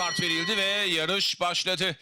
start verildi ve yarış başladı.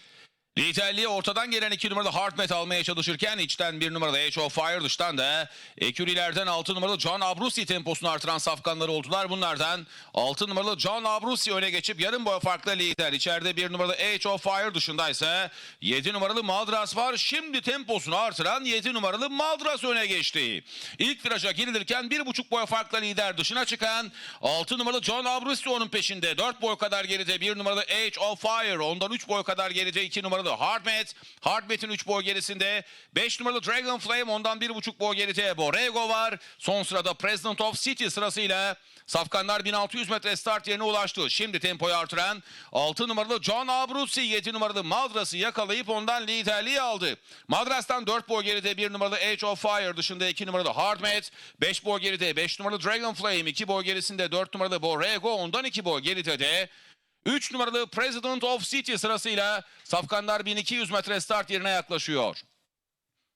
Liderliği ortadan gelen 2 numaralı Hardmet almaya çalışırken içten 1 numaralı Age of Fire dıştan da Ekürilerden 6 numaralı John Abrusi temposunu artıran safkanları oldular. Bunlardan 6 numaralı John Abrusi öne geçip yarım boy farklı lider. İçeride 1 numaralı Age of Fire dışındaysa 7 numaralı Madras var. Şimdi temposunu artıran 7 numaralı Madras öne geçti. İlk viraja girilirken 1,5 boy farklı lider dışına çıkan 6 numaralı John Abrusi onun peşinde. 4 boy kadar geride 1 numaralı Age of Fire. Ondan 3 boy kadar geride 2 numaralı Hardmet. Hardmet'in 3 boy gerisinde 5 numaralı Dragon Flame ondan 1,5 boy geride Borrego var. Son sırada President of City sırasıyla Safkanlar 1600 metre start yerine ulaştı. Şimdi tempoyu artıran 6 numaralı John Abruzzi 7 numaralı Madras'ı yakalayıp ondan liderliği aldı. Madras'tan 4 boy geride 1 numaralı Age of Fire dışında 2 numaralı Hardmet. 5 boy geride 5 numaralı Dragon Flame 2 boy gerisinde 4 numaralı Borrego ondan 2 boy geride de 3 numaralı President of City sırasıyla Safkanlar 1200 metre start yerine yaklaşıyor.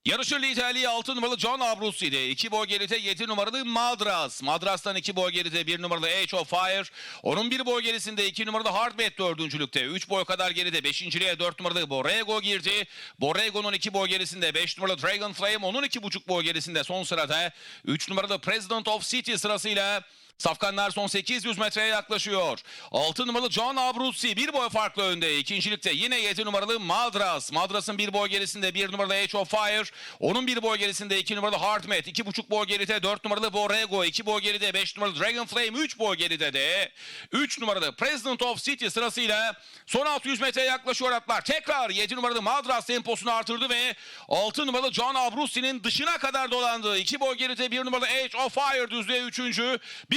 Yarışın liderliği 6 numaralı John Abruzzi'de. 2 boy geride 7 numaralı Madras. Madras'tan 2 boy geride 1 numaralı Age of Fire. Onun 1 boy gerisinde 2 numaralı Hardbet dördüncülükte. 3 boy kadar geride 5. 4 numaralı Borrego girdi. Borrego'nun 2 boy gerisinde 5 numaralı Dragon Flame. Onun 2,5 boy gerisinde son sırada 3 numaralı President of City sırasıyla Safkanlar son 800 metreye yaklaşıyor. 6 numaralı John Abruzzi bir boy farklı önde. İkincilikte yine 7 numaralı Madras. Madras'ın bir boy gerisinde 1 numaralı Age of Fire. Onun bir boy gerisinde 2 numaralı Hardmet. 2,5 boy geride 4 numaralı Borrego. 2 boy geride 5 numaralı Dragon Flame. 3 boy geride de 3 numaralı President of City sırasıyla son 600 metreye yaklaşıyor atlar. Tekrar 7 numaralı Madras temposunu artırdı ve 6 numaralı John Abruzzi'nin dışına kadar dolandı. 2 boy geride 1 numaralı Age of Fire düzlüğe 3.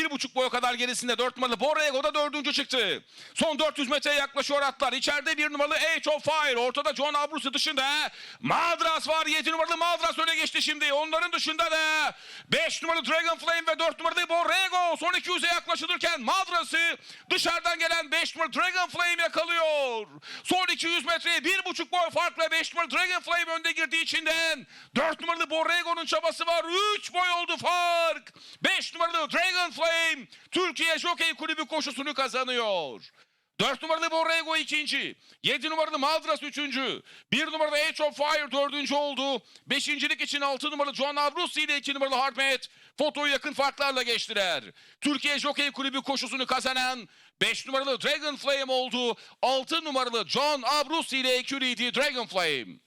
1,5 boy kadar gerisinde 4 numaralı Borrego da 4. çıktı. Son 400 metreye yaklaşıyor atlar. İçeride 1 numaralı Age of Fire. Ortada John Abruzzi dışında Madras var. 7 numaralı Madras öne geçti şimdi. Onların dışında da 5 numaralı Dragon Flame ve 4 numaralı Borrego son 200'e yaklaşılırken Madras'ı dışarıdan gelen 5 numaralı Dragon Flame yakalıyor. Son 200 metreye 1,5 boy farkla 5 numaralı Dragon Flame önde girdiği içinden 4 numaralı Borrego'nun çabası var. 3 boy oldu fark. 5 numaralı Dragon Flame Türkiye Jockey Kulübü koşusunu kazanıyor. 4 numaralı Borrego ikinci. 7 numaralı Madras üçüncü. 1 numaralı Age of Fire dördüncü oldu. Beşincilik için 6 numaralı John Abruzzi ile 2 numaralı Hardmet fotoyu yakın farklarla geçtiler. Türkiye Jockey Kulübü koşusunu kazanan 5 numaralı Dragon Flame oldu. 6 numaralı John Abruzzi ile eküriydi Dragon Flame.